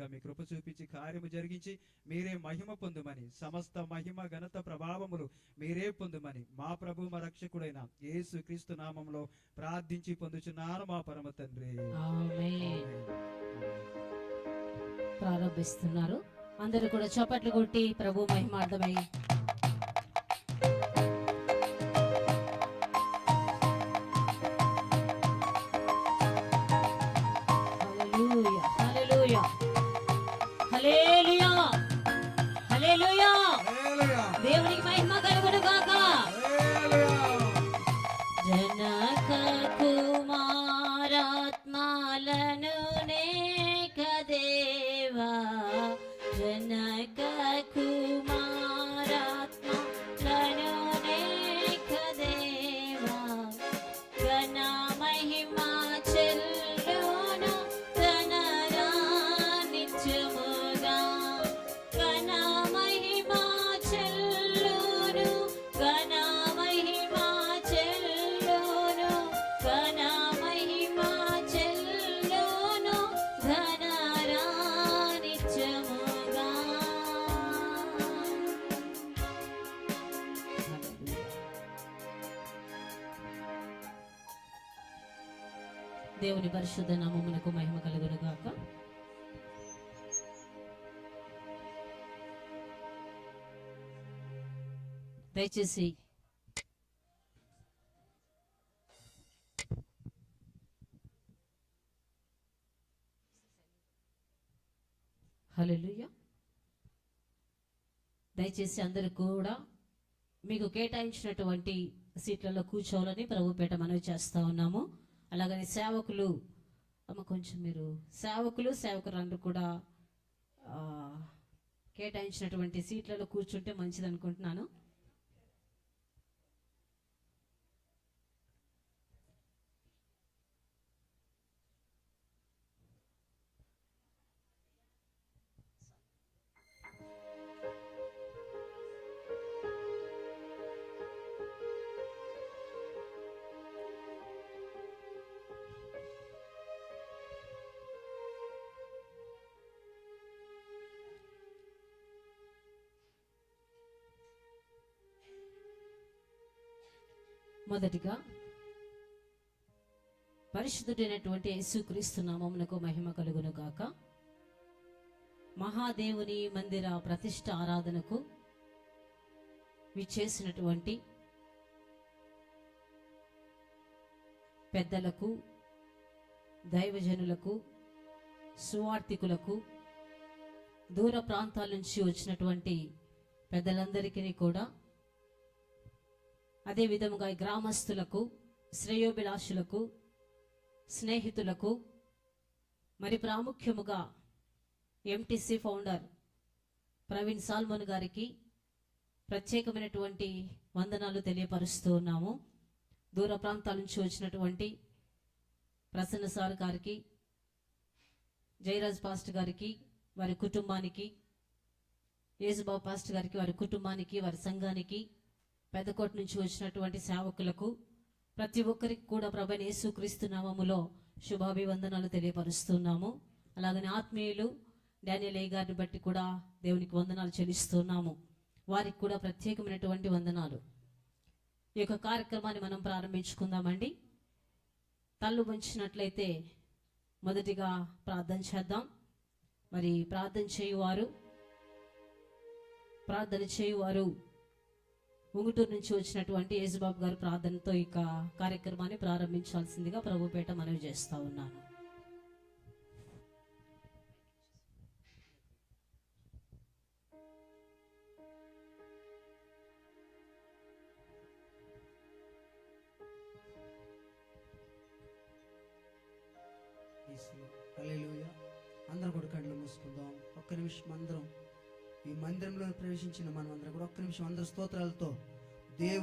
బిడ్డలుగా మీ కృప చూపించి కార్యము జరిగించి మీరే మహిమ పొందుమని సమస్త మహిమ ఘనత ప్రభావములు మీరే పొందుమని మా ప్రభు మా రక్షకుడైన యేసు క్రీస్తు నామంలో ప్రార్థించి పొందుచున్నాను మా పరమ తండ్రి. ప్రారంభిస్తున్నారు. అందరూ కూడా చప్పట్లు కొట్టి ప్రభు మహిమార్థమై దేవునికి మహిమ కలుగును గాక జనక కుమారాత్మాలను నేక దేవా జనక దేవుని పరిశుద్ధ నామమునకు మహిమ కలుగును గాక దయచేసి హలో దయచేసి అందరూ కూడా మీకు కేటాయించినటువంటి సీట్లలో కూర్చోవాలని ప్రభుపేట మనవి చేస్తా ఉన్నాము. అలాగని సేవకులు అమ్మ కొంచెం మీరు సేవకులు సేవకులందరూ కూడా కేటాయించినటువంటి సీట్లలో కూర్చుంటే మంచిది అనుకుంటున్నాను మొదటిగా పరిశుద్ధుడైనటువంటి యేసుక్రీస్తు నామమునకు మహిమ కలుగును గాక. మహాదేవుని మందిర ప్రతిష్ట ఆరాధనకు విచ్చేసినటువంటి పెద్దలకు దైవజనులకు సువార్థికులకు దూర ప్రాంతాల నుంచి వచ్చినటువంటి పెద్దలందరికీ కూడా అదే విధముగా ఈ గ్రామస్తులకు శ్రేయోభిలాషులకు స్నేహితులకు మరి ప్రాముఖ్యముగా ఎంటీసీ ఫౌండర్ ప్రవీణ్ సాల్మన్ గారికి ప్రత్యేకమైనటువంటి వందనాలు తెలియపరుస్తూ ఉన్నాము. దూర ప్రాంతాల నుంచి వచ్చినటువంటి ప్రసన్న సార్ గారికి జయరాజ్ పాస్ట్ గారికి వారి కుటుంబానికి యేసుబాబు పాస్ట్ గారికి వారి కుటుంబానికి వారి సంఘానికి పెద్దకోట నుంచి వచ్చినటువంటి సేవకులకు ప్రతి ఒక్కరికి కూడా ప్రభని యేసుక్రీస్తు నామములో శుభాభివందనాలు తెలియపరుస్తున్నాము. అలాగనే ఆత్మీయులు డానియల్ ఏ గారిని బట్టి కూడా దేవునికి వందనాలు చెల్లిస్తున్నాము. వారికి కూడా ప్రత్యేకమైనటువంటి వందనాలు. ఈ యొక్క కార్యక్రమాన్ని మనం ప్రారంభించుకుందామండి. తల్లు ఉంచినట్లయితే మొదటిగా ప్రార్థన చేద్దాం. మరి ప్రార్థన చేయువారు ప్రార్థన చేయువారు ఉంగుటూరు నుంచి వచ్చినటువంటి యేసుబాబు గారు ప్రార్థనతో ఇక కార్యక్రమాన్ని ప్రారంభించాల్సిందిగా ప్రభుపేట మనవి చేస్తా ఉన్నాను. అందరం కూడా కళ్ళు మూసుకుందాం. ఒక్క నిమిషం అందరం ఈ మందిరంలో ప్రవేశించిన మనం అందరం కూడా ఒక్క నిమిషం అందరు స్తోత్రాలతో